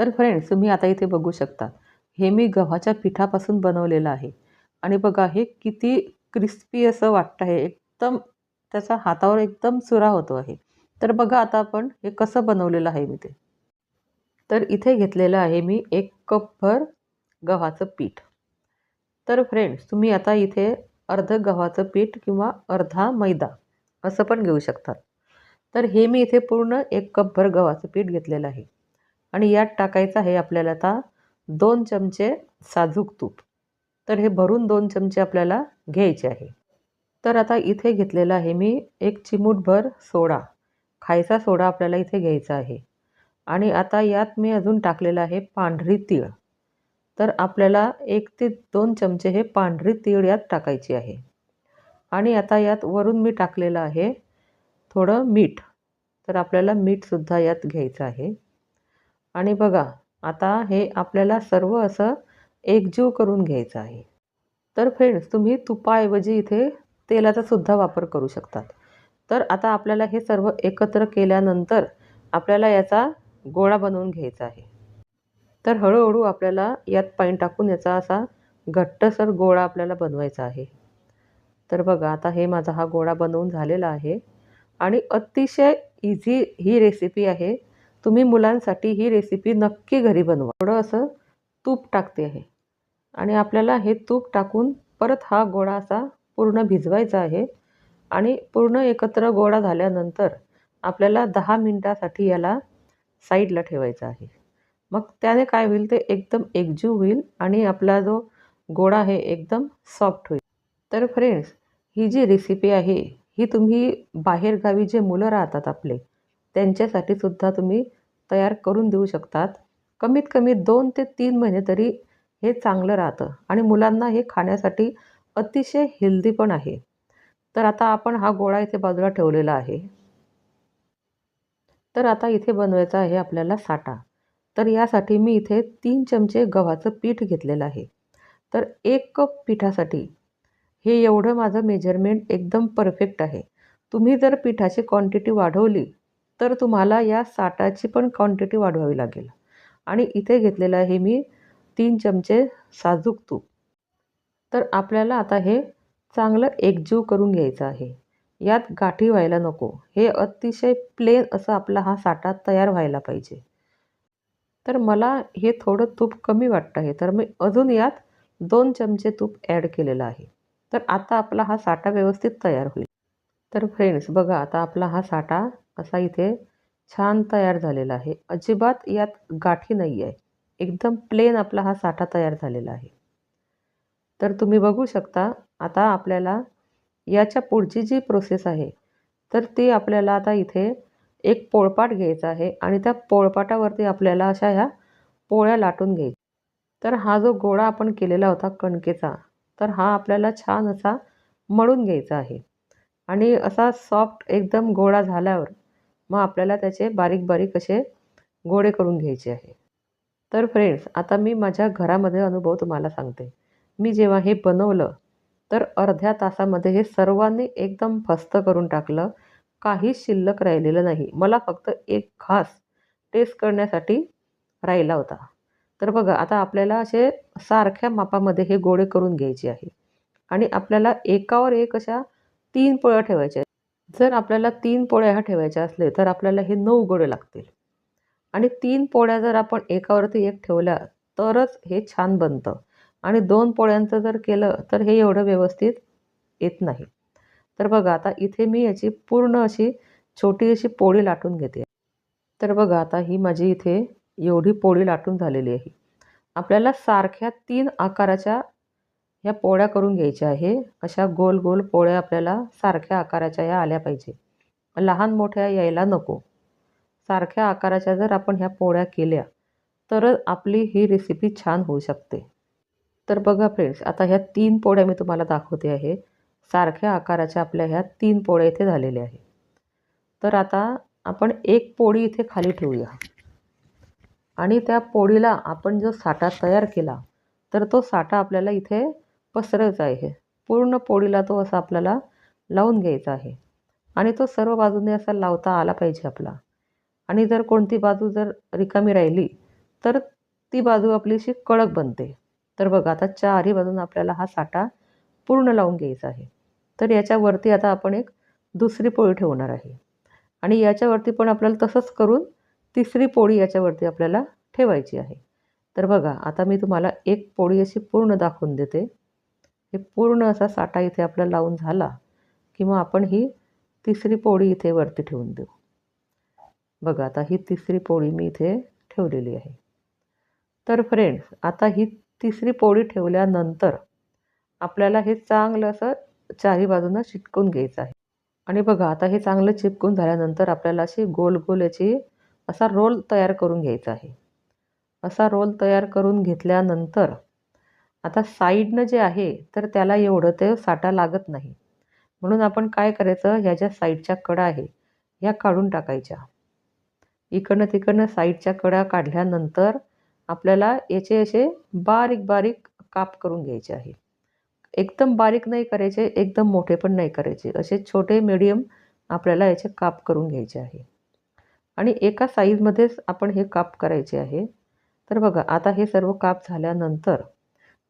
तर फ्रेंड्स तुम्ही आता इथे बघू शकता. हे मी गव्हाच्या पिठापासून बनवलेलं आहे. आणि बघा हे किती क्रिस्पी असं वाटतं आहे. एकदम त्याचा हातावर एकदम चुरा होतो आहे. तर बघा आता आपण हे कसं बनवलेलं आहे मी ते. तर इथे घेतलेलं आहे मी एक कपभर गव्हाचं पीठ. तर फ्रेंड्स तुम्ही आता इथे अर्ध गव्हाचं पीठ किंवा अर्धा मैदा असं पण घेऊ शकतात तर हे मी इथे पूर्ण एक कपभर गव्हाचं पीठ घेतलेलं आहे. आणि यात टाकायचं आहे आपल्याला आता दोन चमचे साजूक तूप. तर हे भरून दोन चमचे आपल्याला घ्यायचे आहे. तर आता इथे घेतलेलं आहे मी एक चिमूटभर सोडा. खायचा सोडा आपल्याला इथे घ्यायचा आहे. आणि आता यात मी अजून टाकलेलं आहे पांढरी तीळ. तर आपल्याला एक ते दोन चमचे हे पांढरी तीळ यात टाकायची आहे. आणि आता यात वरून मी टाकलेलं आहे थोडं मीठ. तर आपल्याला मीठसुद्धा यात घ्यायचं आहे. आणि बघा आता हे आपल्याला सर्व असं एकजीव करून घ्यायचं आहे. तर फ्रेंड्स तुम्ही तुपाऐवजी इथे तेलाचा सुद्धा वापर करू शकतात. तर आता आपल्याला हे सर्व एकत्र केल्यानंतर आपल्याला याचा गोळा बनवून घ्यायचा आहे. तर हळूहळू आपल्याला यात पाणी टाकून याचा असा घट्टसर गोळा आपल्याला बनवायचा आहे. तर बघा आता हे माझा हा गोळा बनवून झालेला आहे. आणि अतिशय इझी ही रेसिपी आहे. तुम्ही मुलांसाठी ही रेसिपी नक्की घरी बनवा. थोडं असं तूप टाकते आहे. आणि आपल्याला हे तूप टाकून परत हा गोळा असा पूर्ण भिजवायचा आहे. आणि पूर्ण एकत्र गोळा झाल्यानंतर आपल्याला दहा मिनटासाठी याला साईडला ठेवायचा आहे. मग त्याने काय होईल ते एकदम एकजीव होईल आणि आपला जो गोळा आहे एकदम सॉफ्ट होईल. तर फ्रेंड्स ही जी रेसिपी आहे ही तुम्ही बाहेरगावी जे मुलं राहतात आपले त्यांच्यासाठी सुद्धा तुम्ही तयार करून देऊ शकतात. कमीत कमी दोन ते तीन महिने तरी हे चांगलं राहतं आणि मुलांना हे खाण्यासाठी अतिशय हेल्दी पण आहे. तर आता आपण हा गोळा इथे बाजूला ठेवलेला आहे. तर आता इथे बनवायचा आहे आपल्याला साठा. तर यासाठी मी इथे तीन चमचे गव्हाचं पीठ घेतलेलं आहे. तर एक कप पिठासाठी हे एवढं माझं मेजरमेंट एकदम परफेक्ट आहे. तुम्ही जर पिठाची क्वांटिटी वाढवली तर तुम्हाला या साठाची पण क्वांटिटी वाढवावी लागेल. आणि इथे घेतलेलं आहे मी तीन चमचे साजूक तूप. तर आपल्याला आता हे चांगलं एकजीव करून घ्यायचं आहे. यात गाठी व्हायला नको. हे अतिशय प्लेन असं आपला हा साठा तयार व्हायला पाहिजे. तर मला हे थोडं तूप कमी वाटतं आहे. तर मी अजून यात दोन चमचे तूप ॲड केलेलं आहे. तर आता आपला हा साठा व्यवस्थित तयार होईल. तर फ्रेंड्स बघा आता आपला हा साठा असा इथे छान तयार झालेला आहे. अजिबात यात गाठी नाही आहे एकदम प्लेन आपला हा साठा तयार झालेला आहे. तर तुम्ही बघू शकता आता आपल्याला याच्या पुढची जी प्रोसेस आहे तर ती आपल्याला आता इथे एक पोळपाट घ्यायचा आहे आणि त्या पोळपाटावरती आपल्याला अशा ह्या पोळ्या लाटून घ्यायच्या. तर हा जो गोळा आपण केलेला होता कणकेचा तर हा आपल्याला छान असा मळून घ्यायचा आहे. आणि असा सॉफ्ट एकदम गोळा झाल्यावर मग आपल्याला त्याचे बारीक बारीक असे गोळे करून घ्यायचे आहे. तर फ्रेंड्स आता मी माझ्या घरामध्ये अनुभव तुम्हाला सांगते. मी जेव्हा हे बनवलं तर अर्ध्या तासामध्ये हे सर्वांनी एकदम फस्त करून टाकलं. काहीच शिल्लक राहिलेलं नाही. मला फक्त एक खास टेस्ट करण्यासाठी राहिला होता. तर बघा आता आपल्याला असे सारख्या मापामध्ये हे गोळे करून घ्यायचे आहे. आणि आपल्याला एकावर एक अशा तीन पोळ्या ठेवायच्या जर आपल्याला तीन पोळ्या ह्या ठेवायच्या असले तर आपल्याला हे नऊ गोळे लागतील. आणि तीन पोळ्या जर आपण एकावरती एक ठेवल्या तरच हे छान बनतं. आणि दोन पोळ्यांचं जर केलं तर हे एवढं व्यवस्थित येत नाही. तर बघा आता इथे मी याची पूर्ण अशी छोटी अशी पोळी लाटून घेते. तर बघा आता ही माझी इथे एवढी पोळी लाटून झालेली आहे. आपल्याला सारख्या तीन आकाराच्या ह्या पोळ्या करून घ्यायच्या आहे. अशा गोल गोल पोळ्या आपल्याला सारख्या आकाराच्या ह्या आल्या पाहिजे. लहान मोठ्या यायला नको. सारख्या आकाराच्या जर आपण ह्या पोळ्या केल्या तरच आपली ही रेसिपी छान होऊ शकते. तर बघा फ्रेंड्स आता ह्या तीन पोळ्या मी तुम्हाला दाखवते आहे. सारख्या आकाराच्या आपल्या ह्या तीन पोळ्या इथे झालेल्या आहे. तर आता आपण एक पोळी इथे खाली ठेवूया. आणि त्या पोळीला आपण जो साठा तयार केला तर तो साठा आपल्याला इथे पसरायचा आहे. पूर्ण पोळीला तो असा आपल्याला लावून घ्यायचा आहे. आणि तो सर्व बाजूने असा लावता आला पाहिजे आपला. आणि जर कोणती बाजू जर रिकामी राहिली तर ती बाजू आपली अशी कडक बनते. तर बघा आता चारही बाजून आपल्याला हा साठा पूर्ण लावून घ्यायचा आहे. तर याच्यावरती आता आपण एक दुसरी पोळी ठेवणार आहे. आणि याच्यावरती पण आपल्याला तसंच करून तिसरी पोळी याच्यावरती आपल्याला ठेवायची आहे. तर बघा आता मी तुम्हाला एक पोळी अशी पूर्ण दाखवून देते. हे पूर्ण असा साठा इथे आपला लावून झाला की मग आपण ही तिसरी पोळी इथे वरती ठेवून देऊ. बघा आता ही तिसरी पोळी मी इथे ठेवलेली आहे. तर फ्रेंड्स आता ही तिसरी पोळी ठेवल्यानंतर आपल्याला हे चांगलं असं चारी बाजूनं चिटकून घ्यायचं आहे. आणि बघा आता हे चांगलं चिपकून झाल्यानंतर आपल्याला अशी गोल गोल याची असा रोल तयार करून घ्यायचा आहे. असा रोल तयार करून घेतल्यानंतर आता साईडनं जे आहे तर त्याला एवढं ते साठा लागत नाही. म्हणून आपण काय करायचं? ह्या ज्या साईडच्या कडा आहे ह्या काढून टाकायच्या. इकडनं तिकडनं साईडच्या कडा काढल्यानंतर आपल्याला याचे असे बारीक बारीक काप करून घ्यायचे आहे. एकदम बारीक नाही करायचे एकदम मोठे पण नाही करायचे. असे छोटे मीडियम आपल्याला याचे काप करून घ्यायचे आहे. आणि एका साईजमध्येच आपण हे काप करायचे आहे. तर बघा आता हे सर्व काप झाल्यानंतर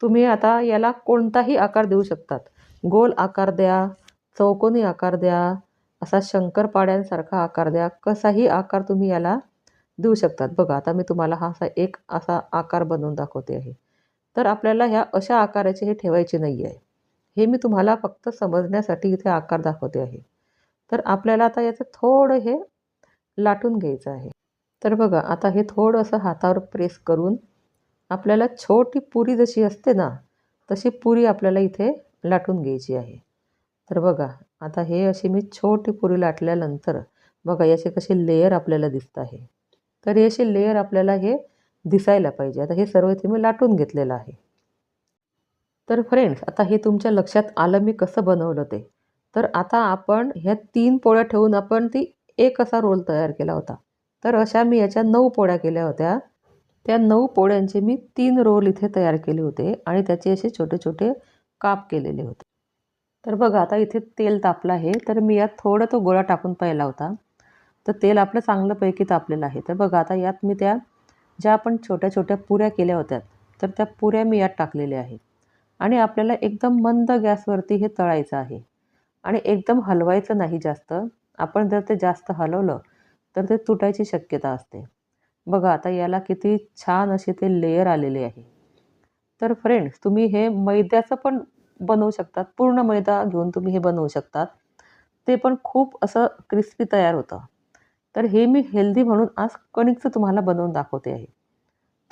तुम्ही आता याला कोणताही आकार देऊ शकतात. गोल आकार द्या चौकोनी आकार द्या असा शंकरपाड्यांसारखा आकार द्या कसाही आकार तुम्ही याला देऊ शकतात. बघा आता मी तुम्हाला हा असा एक असा आकार बनवून दाखवते आहे. तर आपल्याला ह्या अशा आकाराचे हे ठेवायचे नाही आहे हे मी तुम्हाला फक्त समजण्यासाठी इथे आकार दाखवते आहे. तर आपल्याला आता याचं थोडं हे लाटून घ्यायचं आहे. तर बघा आता हे थोडंसं हातावर प्रेस करून आपल्याला छोटी पुरी जशी असते ना तशी पुरी आपल्याला इथे लाटून घ्यायची आहे. तर बघा आता हे अशी मी छोटी पुरी लाटल्यानंतर बघा याचे कसे लेयर आपल्याला दिसत आहे. तर हे असे लेयर आपल्याला हे दिसायला पाहिजे. आता हे सर्व इथे मी लाटून घेतलेलं आहे. तर फ्रेंड्स आता हे तुमच्या लक्षात आलं मी कसं बनवलं ते. तर आता आपण ह्या तीन पोळ्या ठेवून आपण ती एक असा रोल तयार केला होता. तर अशा मी याच्या नऊ पोळ्या केल्या होत्या. त्या नऊ पोळ्यांचे मी तीन रोल इथे तयार केले होते आणि त्याचे असे छोटे छोटे काप केलेले होते. तर बघा आता इथे तेल तापलं आहे. तर मी यात थोडं तो गोळा टाकून पाहिला होता. तर तेल आपलं चांगल्यापैकी तापलेलं आहे. तर बघा आता यात मी त्या ज्या आपण छोट्या छोट्या पुऱ्या केल्या होत्या तर त्या पुऱ्या मी यात टाकलेल्या आहेत. आणि आपल्याला एकदम मंद गॅसवरती हे तळायचं आहे. आणि एकदम हलवायचं नाही जास्त. आपण जर ते जास्त हलवलं तर ते तुटायची शक्यता असते. बघा आता याला किती छान असे ते लेयर आलेले आहे. तर फ्रेंड्स तुम्ही हे मैद्याचं पण बनवू शकतात पूर्ण मैदा घेऊन तुम्ही हे बनवू शकतात. ते पण खूप असं क्रिस्पी तयार होतं. तर हे मी हेल्दी म्हणून आज कणिकचं तुम्हाला बनवून दाखवते आहे.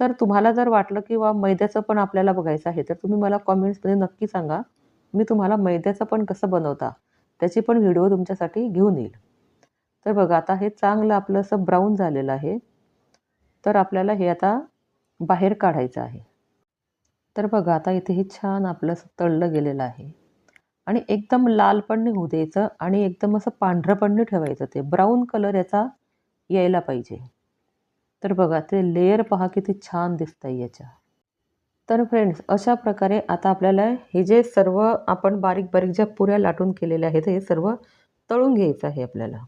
तर तुम्हाला जर वाटलं की वा मैद्याचं पण आपल्याला बघायचं आहे तर तुम्ही मला कॉमेंट्समध्ये नक्की सांगा मी तुम्हाला मैद्याचं पण कसं बनवता त्याची पण व्हिडिओ तुमच्यासाठी घेऊन येईल. तर बघा आता हे चांगलं आपलं असं ब्राऊन झालेलं आहे. तर आपल्याला हे आता बाहेर काढायचं आहे. तर बघा आता इथे हे छान आपलं असं तळलं गेलेलं आहे. आणि एकदम लाल पण होऊ द्यायचं आणि एकदम असं पांढरं पण ठेवायचं ते. ब्राऊन कलर याचा यायला पाहिजे. तर बघा ते लेयर पहा किती छान दिसत आहे याच्या. तर फ्रेंड्स अशा प्रकारे आता आपल्याला हे जे सर्व आपण बारीक बारीक ज्या पुऱ्या लाटून केलेल्या आहेत हे सर्व तळून घ्यायचं आहे आपल्याला.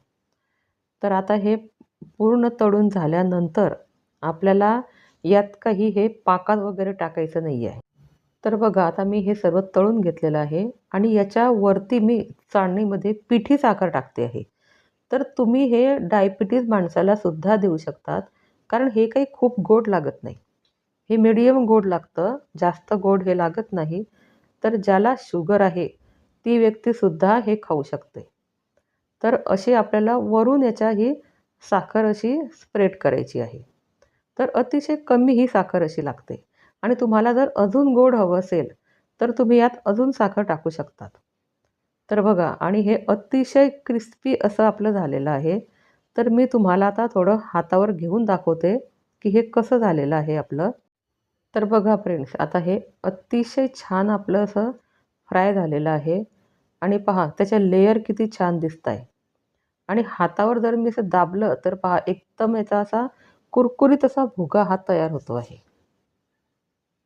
तर आता हे पूर्ण तळून झाल्यानंतर आपल्याला यात काही हे पाकात वगैरे टाकायचं नाही आहे. तर बघा आता मी हे सर्व तळून घेतलेलं आहे आणि याच्यावरती मी चाळणीमध्ये पिठी साखर टाकते आहे. तर तुम्ही हे डायबिटीज माणसाला सुद्धा देऊ शकतात कारण हे काही खूप गोड लागत नाही. हे मिडियम गोड लागतं जास्त गोड हे लागत नाही. तर ज्याला शुगर आहे ती व्यक्तीसुद्धा हे खाऊ शकते. तर अशी आपल्याला वरून याच्या ही साखर अशी स्प्रेड करायची आहे. तर अतिशय कमी ही साखर अशी लागते. आणि तुम्हाला जर अजून गोड हवं असेल तर तुम्ही यात अजून साखर टाकू शकतात. तर बघा आणि हे अतिशय क्रिस्पी असं आपलं झालेलं आहे. तर मी तुम्हाला आता थोडं हातावर घेऊन दाखवते की हे कसं झालेलं आहे आपलं. तर बघा फ्रेंड्स आता हे अतिशय छान आपलं असं फ्राय झालेलं आहे. आणि पहा त्याच्या लेयर किती छान दिसत आहे आणि हातावर जर मी असं दाबलं तर पहा एकदम याचा असा कुरकुरीत असा भुगा हा तयार होतो आहे.